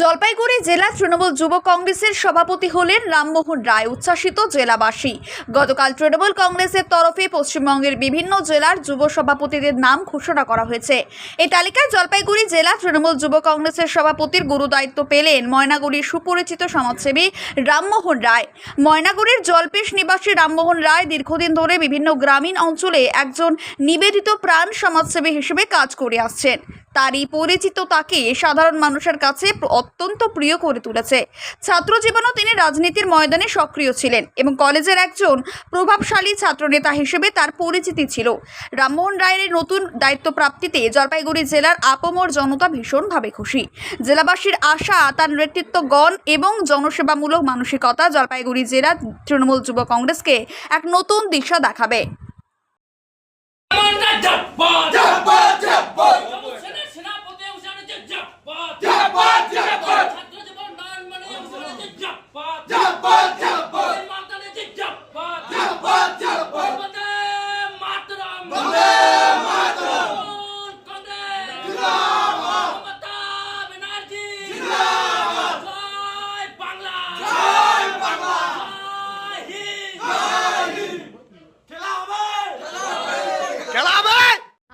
জলপাইগুড়ি জেলা তৃণমূল যুব কংগ্রেসের সভাপতি হলেন রামমোহন রায়, উচ্ছ্বাসিত জেলাবাসী। গতকাল তৃণমূল কংগ্রেসের তরফে পশ্চিমবঙ্গের বিভিন্ন জেলার যুব সভাপতিদের নাম ঘোষণা করা হয়েছে। এই তালিকায় জলপাইগুড়ি জেলা তৃণমূল যুব কংগ্রেসের সভাপতির গুরুদায়িত্ব পেলেন ময়নাগুড়ির সুপরিচিত সমাজসেবী রামমোহন রায়। ময়নাগুড়ির জলপেশ নিবাসী রামমোহন রায় দীর্ঘদিন ধরে বিভিন্ন গ্রামীণ অঞ্চলে একজন নিবেদিত প্রাণ সমাজসেবী হিসেবে কাজ করে আসছেন। তারই পরিচিত তাকে সাধারণ মানুষের কাছে অত্যন্ত প্রিয় করে তুলেছে। ছাত্র জীবনেও তিনি রাজনীতির ময়দানে সক্রিয় ছিলেন এবং কলেজের একজন প্রভাবশালী ছাত্রনেতা হিসেবে তার পরিচিতি ছিল। রামমোহন রায়ের নতুন দায়িত্ব প্রাপ্তিতে জলপাইগুড়ি জেলার আপমর জনতা ভীষণভাবে খুশি। জেলাবাসীর আশা, তার নেতৃত্বগণ এবং জনসেবামূলক মানসিকতা জলপাইগুড়ি জেলা তৃণমূল যুব কংগ্রেসকে এক নতুন দিশা দেখাবে।